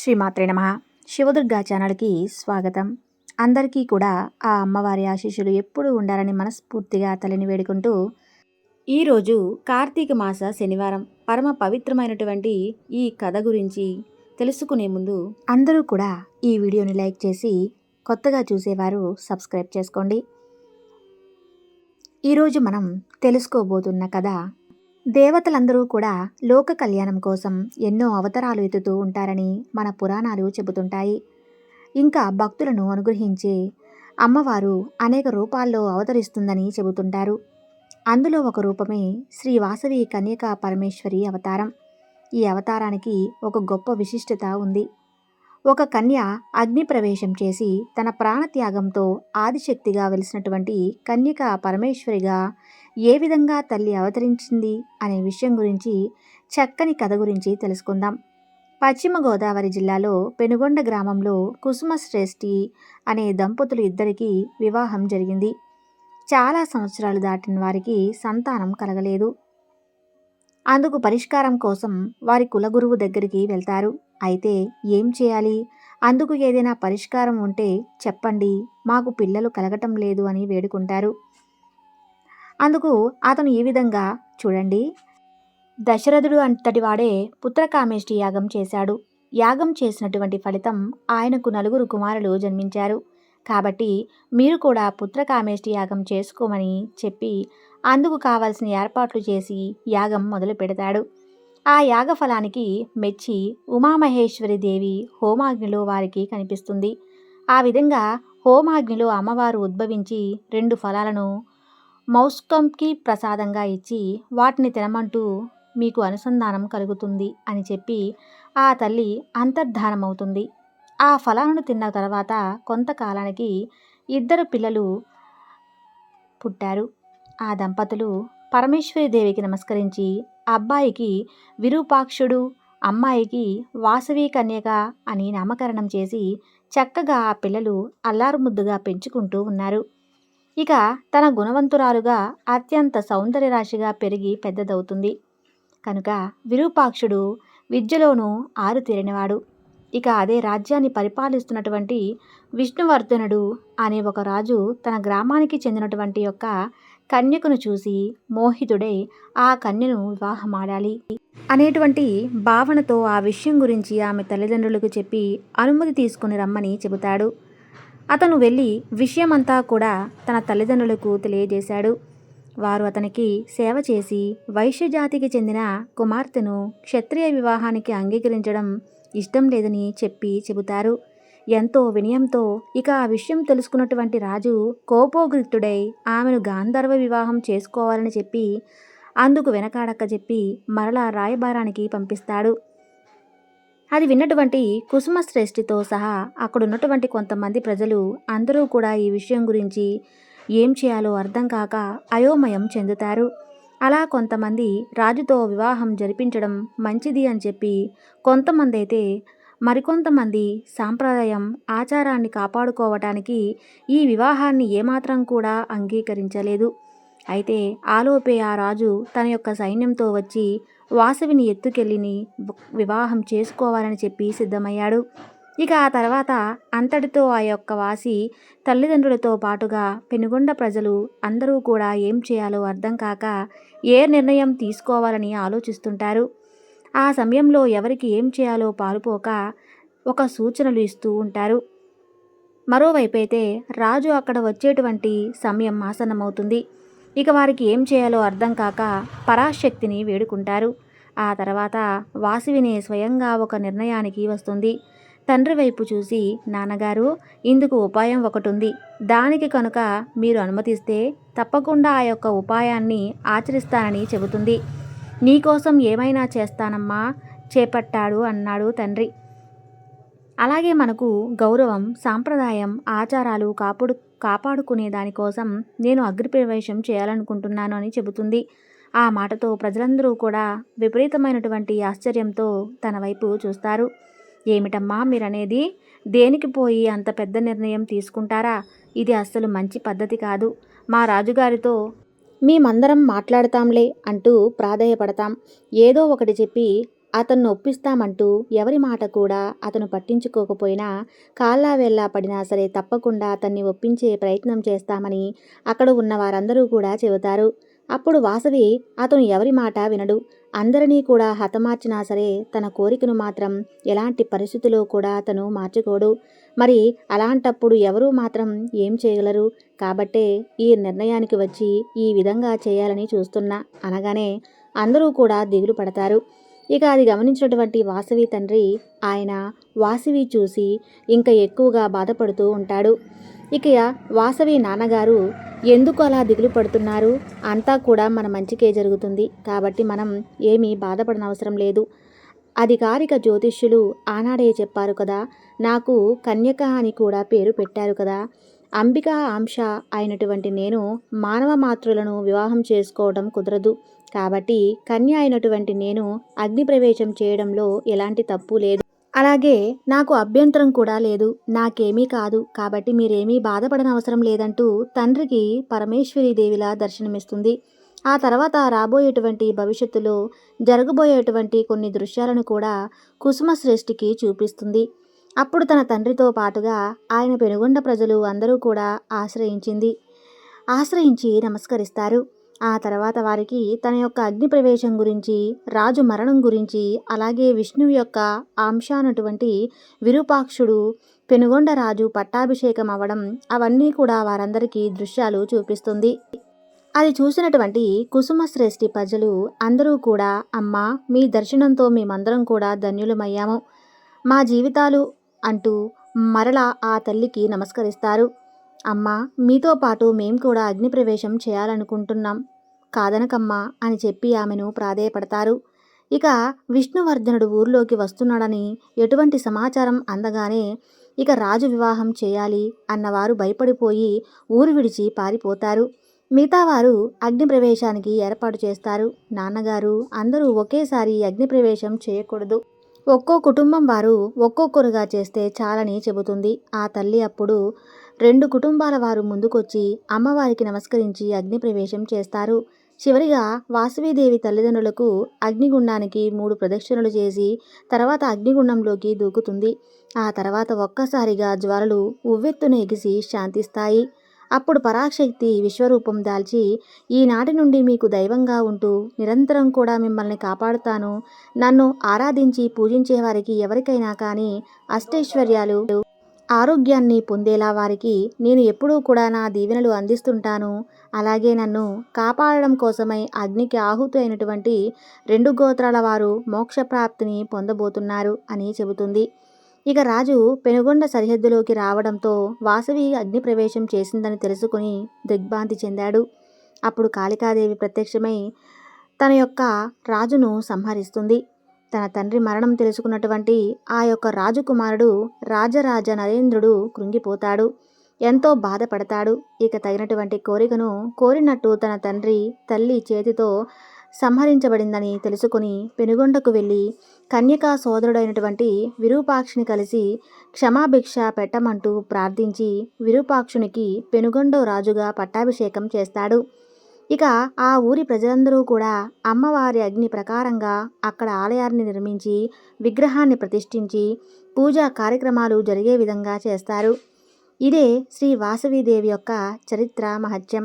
శ్రీమాత్రే నమ. శివదుర్గా ఛానల్కి స్వాగతం. అందరికీ కూడా ఆ అమ్మవారి ఆశీస్సులు ఎప్పుడూ ఉండాలని మనస్ఫూర్తిగా తల్లిని వేడుకుంటూ ఈరోజు కార్తీక మాస శనివారం. పరమ పవిత్రమైనటువంటి ఈ కథ గురించి తెలుసుకునే ముందు అందరూ కూడా ఈ వీడియోని లైక్ చేసి కొత్తగా చూసేవారు సబ్స్క్రైబ్ చేసుకోండి. ఈరోజు మనం తెలుసుకోబోతున్న కథ దేవతలందరూ కూడా లోక కళ్యాణం కోసం ఎన్నో అవతారాలు ఎత్తుతూ ఉంటారని మన పురాణాలు చెబుతుంటాయి. ఇంకా భక్తులను అనుగ్రహించే అమ్మవారు అనేక రూపాల్లో అవతరిస్తుందని చెబుతుంటారు. అందులో ఒక రూపమే శ్రీ వాసవి కన్యకా పరమేశ్వరి అవతారం. ఈ అవతారానికి ఒక గొప్ప విశిష్టత ఉంది. ఒక కన్య అగ్ని ప్రవేశం చేసి తన ప్రాణత్యాగంతో ఆదిశక్తిగా వెలిసినటువంటి కన్యక పరమేశ్వరిగా ఏ విధంగా తల్లి అవతరించింది అనే విషయం గురించి చక్కని కథ గురించి తెలుసుకుందాం. పశ్చిమ గోదావరి జిల్లాలో పెనుగొండ గ్రామంలో కుసుమ శ్రేష్ఠి అనే దంపతులు ఇద్దరికీ వివాహం జరిగింది. చాలా సంవత్సరాలు దాటిన వారికి సంతానం కలగలేదు. అందుకు పరిష్కారం కోసం వారి కులగురువు దగ్గరికి వెళ్తారు. అయితే ఏం చేయాలి? అందుకు ఏదైనా పరిష్కారం ఉంటే చెప్పండి. మాకు పిల్లలు కలగటం లేదు అని వేడుకుంటారు. అందుకు అతను ఈ విధంగా చూడండి దశరథుడు అంతటి వాడే పుత్రకామేష్టి యాగం చేశాడు. యాగం చేసినటువంటి ఫలితం ఆయనకు నలుగురు కుమారులు జన్మించారు. కాబట్టి మీరు కూడా పుత్రకామేష్టి యాగం చేసుకోమని చెప్పి అందుకు కావలసిన ఏర్పాట్లు చేసి యాగం మొదలు పెడతాడు. ఆ యాగఫలానికి మెచ్చి ఉమామహేశ్వరి దేవి హోమాగ్నిలో వారికి కనిపిస్తుంది. ఆ విధంగా హోమాగ్నిలో అమ్మవారు ఉద్భవించి రెండు ఫలాలను మౌస్కంకి ప్రసాదంగా ఇచ్చి వాటిని తినమంటూ మీకు అనుసంధానం కలుగుతుంది అని చెప్పి ఆ తల్లి అంతర్ధానమవుతుంది. ఆ ఫలాలను తిన్న తర్వాత కొంతకాలానికి ఇద్దరు పిల్లలు పుట్టారు. ఆ దంపతులు పరమేశ్వరి దేవికి నమస్కరించి అబ్బాయికి విరూపాక్షుడు అమ్మాయికి వాసవి కన్యక అని నామకరణం చేసి చక్కగా ఆ పిల్లలు అల్లారుముద్దుగా పెంచుకుంటూ ఉన్నారు. ఇక తన గుణవంతురాలుగా అత్యంత సౌందర్యరాశిగా పెరిగి పెద్దదవుతుంది. కనుక విరూపాక్షుడు విద్యలోనూ ఆరుతీరినవాడు ఇక అదే రాజ్యాన్ని పరిపాలిస్తున్నటువంటి విష్ణువర్ధనుడు అనే ఒక రాజు తన గ్రామానికి చెందినటువంటి యొక్క కన్యకును చూసి మోహితుడై ఆ కన్యను వివాహమాడాలి. అనేటువంటి భావనతో ఆ విషయం గురించి ఆమె తల్లిదండ్రులకు చెప్పి అనుమతి తీసుకుని రమ్మని చెబుతాడు. అతను వెళ్ళి విషయమంతా కూడా తన తల్లిదండ్రులకు తెలియజేశాడు. వారు అతనికి సేవ చేసి వైశ్యజాతికి చెందిన కుమార్తెను క్షత్రియ వివాహానికి అంగీకరించడం ఇష్టం లేదని చెప్పి చెబుతారు. ఎంతో వినయంతో ఇక ఆ విషయం తెలుసుకున్నటువంటి రాజు కోపోగ్రిక్తుడై ఆమెను గాంధర్వ వివాహం చేసుకోవాలని చెప్పి అందుకు వెనకాడక్క చెప్పి మరలా రాయబారానికి పంపిస్తాడు. అది విన్నటువంటి కుసుమ శ్రేష్ఠితో సహా అక్కడున్నటువంటి కొంతమంది ప్రజలు అందరూ కూడా ఈ విషయం గురించి ఏం చేయాలో అర్థం కాక అయోమయం చెందుతారు. అలా కొంతమంది రాజుతో వివాహం జరిపించడం మంచిది అని చెప్పి కొంతమంది అయితే మరికొంతమంది సాంప్రదాయం ఆచారాన్ని కాపాడుకోవటానికి ఈ వివాహాన్ని ఏమాత్రం కూడా అంగీకరించలేదు. అయితే ఆలోపే ఆ రాజు తన యొక్క సైన్యంతో వచ్చి వాసవిని ఎత్తుకెళ్ళిని వివాహం చేసుకోవాలని చెప్పి సిద్ధమయ్యాడు. ఇక ఆ తర్వాత అంతటితో ఆ యొక్క వాసి తల్లిదండ్రులతో పాటుగా పెనుగొండ ప్రజలు అందరూ కూడా ఏం చేయాలో అర్థం కాక ఏ నిర్ణయం తీసుకోవాలని ఆలోచిస్తుంటారు. ఆ సమయంలో ఎవరికి ఏం చేయాలో పాలుపోక ఒక సూచనలు ఇస్తూ ఉంటారు. మరోవైపైతే రాజు అక్కడ వచ్చేటువంటి సమయం ఆసన్నమవుతుంది. ఇక వారికి ఏం చేయాలో అర్థం కాక పరాశక్తిని వేడుకుంటారు. ఆ తర్వాత వాసువిని స్వయంగా ఒక నిర్ణయానికి వస్తుంది. తండ్రి వైపు చూసి నాన్నగారు ఇందుకు ఉపాయం ఒకటి ఉంది దానికి కనుక మీరు అనుమతిస్తే తప్పకుండా ఆ యొక్క ఉపాయాన్ని ఆచరిస్తానని చెబుతుంది. నీకోసం ఏమైనా చేస్తానమ్మా చేపట్టాడు అన్నాడు తండ్రి. అలాగే మనకు గౌరవం సాంప్రదాయం ఆచారాలు కాపుడు కాపాడుకునే దానికోసం నేను అగ్నిప్రవేశం చేయాలనుకుంటున్నాను అని చెబుతుంది. ఆ మాటతో ప్రజలందరూ కూడా విపరీతమైనటువంటి ఆశ్చర్యంతో తన వైపు చూస్తారు. ఏమిటమ్మా మీరనేది? దేనికి పోయి అంత పెద్ద నిర్ణయం తీసుకుంటారా? ఇది అస్సలు మంచి పద్ధతి కాదు. మా రాజుగారితో మేమందరం మాట్లాడతాంలే అంటూ ప్రాధేయపడతాం. ఏదో ఒకటి చెప్పి అతన్ని ఒప్పిస్తామంటూ ఎవరి మాట కూడా అతను పట్టించుకోకపోయినా కాళ్ళా వేళ్ళా పడినా సరే తప్పకుండా అతన్ని ఒప్పించే ప్రయత్నం చేస్తామని అక్కడ ఉన్న వారందరూ కూడా చెబుతారు. అప్పుడు వాసవి అతను ఎవరి మాట వినడు. అందరినీ కూడా హతమార్చినా సరే తన కోరికను మాత్రం ఎలాంటి పరిస్థితుల్లో కూడా అతను మార్చుకోడు. మరి అలాంటప్పుడు ఎవరూ మాత్రం ఏం చేయగలరు? కాబట్టే ఈ నిర్ణయానికి వచ్చి ఈ విధంగా చేయాలని చూస్తున్నా అనగానే అందరూ కూడా దిగులు పడతారు. ఇక అది గమనించినటువంటి వాసవి తండ్రి ఆయన వాసవి చూసి ఇంకా ఎక్కువగా బాధపడుతూ ఉంటాడు. ఇక వాసవి నాన్నగారు ఎందుకు అలా దిగులు పడుతున్నారు? అంతా కూడా మన మంచికే జరుగుతుంది. కాబట్టి మనం ఏమీ బాధపడనవసరం లేదు. అధికారిక జ్యోతిష్యులు ఆనాడే చెప్పారు కదా నాకు కన్యక అని కూడా పేరు పెట్టారు కదా. అంబిక అంశ అయినటువంటి నేను మానవ మాతృలను వివాహం చేసుకోవడం కుదరదు. కాబట్టి కన్య అయినటువంటి నేను అగ్నిప్రవేశం చేయడంలో ఎలాంటి తప్పు లేదు. అలాగే నాకు అభ్యంతరం కూడా లేదు. నాకేమీ కాదు. కాబట్టి మీరేమీ బాధపడనవసరం లేదంటూ తండ్రికి పరమేశ్వరీదేవిలా దర్శనమిస్తుంది. ఆ తర్వాత రాబోయేటువంటి భవిష్యత్తులో జరగబోయేటువంటి కొన్ని దృశ్యాలను కూడా కుసుమ శ్రేష్ఠికి చూపిస్తుంది. అప్పుడు తన తండ్రితో పాటుగా ఆయన పెనుగొండ ప్రజలు అందరూ కూడా ఆశ్రయించింది. ఆశ్రయించి నమస్కరిస్తారు. ఆ తర్వాత వారికి తన యొక్క అగ్ని ప్రవేశం గురించి రాజు మరణం గురించి అలాగే విష్ణువు యొక్క అంశ అన్నటువంటి విరూపాక్షుడు పెనుగొండ రాజు పట్టాభిషేకం అవ్వడం అవన్నీ కూడా వారందరికీ దృశ్యాలు చూపిస్తుంది. అది చూసినటువంటి కుసుమ శ్రేష్ఠి ప్రజలు అందరూ కూడా అమ్మ మీ దర్శనంతో మేమందరం కూడా ధన్యులమయ్యాము. మా జీవితాలు అంటూ మరలా ఆ తల్లికి నమస్కరిస్తారు. అమ్మా మీతో పాటు మేం కూడా అగ్నిప్రవేశం చేయాలనుకుంటున్నాం. కాదనకమ్మా అని చెప్పి ఆమెను ప్రాధేయపడతారు. ఇక విష్ణువర్ధనుడు ఊర్లోకి వస్తున్నాడని ఎటువంటి సమాచారం అందగానే ఇక రాజు వివాహం చేయాలి అన్నవారు భయపడిపోయి ఊరు విడిచి పారిపోతారు. మిగతా వారు ఏర్పాటు చేస్తారు. నాన్నగారు అందరూ ఒకేసారి అగ్నిప్రవేశం చేయకూడదు. ఒక్కో కుటుంబం వారు ఒక్కొక్కరుగా చేస్తే చాలని చెబుతుంది. ఆ తల్లి అప్పుడు రెండు కుటుంబాల వారు ముందుకొచ్చి అమ్మవారికి నమస్కరించి అగ్ని ప్రవేశం చేస్తారు. చివరిగా వాసవీదేవి తల్లిదండ్రులకు అగ్నిగుండానికి మూడు ప్రదక్షిణలు చేసి తర్వాత అగ్నిగుండంలోకి దూకుతుంది. ఆ తర్వాత ఒక్కసారిగా జ్వాలలు ఉవ్వెత్తున ఎగిసి శాంతిస్తాయి. అప్పుడు పరాశక్తి విశ్వరూపం దాల్చి ఈనాటి నుండి మీకు దైవంగా ఉంటూ నిరంతరం కూడా మిమ్మల్ని కాపాడుతాను. నన్ను ఆరాధించి పూజించే వారికి ఎవరికైనా కానీ అష్టైశ్వర్యాలు ఆరోగ్యాన్ని పొందేలా వారికి నేను ఎప్పుడూ కూడా నా దీవెనలు అందిస్తుంటాను. అలాగే నన్ను కాపాడడం కోసమై అగ్నికి ఆహుతి అయినటువంటి రెండు గోత్రాల వారు మోక్షప్రాప్తిని పొందబోతున్నారు అని చెబుతుంది. ఇక రాజు పెనుగొండ సరిహద్దులోకి రావడంతో వాసవి అగ్ని ప్రవేశం చేసిందని తెలుసుకుని దిగ్భ్రాంతి చెందాడు. అప్పుడు కాళికాదేవి ప్రత్యక్షమై తన యొక్క రాజును సంహరిస్తుంది. తన తండ్రి మరణం తెలుసుకున్నటువంటి ఆ యొక్క రాజకుమారుడు రాజరాజ నరేంద్రుడు కృంగిపోతాడు. ఎంతో బాధపడతాడు. ఇక తగినటువంటి కోరికను కోరినట్టు తన తండ్రి తల్లి చేతితో సంహరించబడిందని తెలుసుకుని పెనుగొండకు వెళ్ళి కన్యకా సోదరుడైనటువంటి విరూపాక్షిని కలిసి క్షమాభిక్ష పెట్టమంటూ ప్రార్థించి విరూపాక్షునికి పెనుగొండ రాజుగా పట్టాభిషేకం చేస్తాడు. ఇక ఆ ఊరి ప్రజలందరూ కూడా అమ్మవారి అగ్ని ప్రకారంగా అక్కడ ఆలయాన్ని నిర్మించి విగ్రహాన్ని ప్రతిష్ఠించి పూజా కార్యక్రమాలు జరిగే విధంగా చేస్తారు. ఇదే శ్రీ వాసవిదేవి యొక్క చరిత్ర మహత్యం.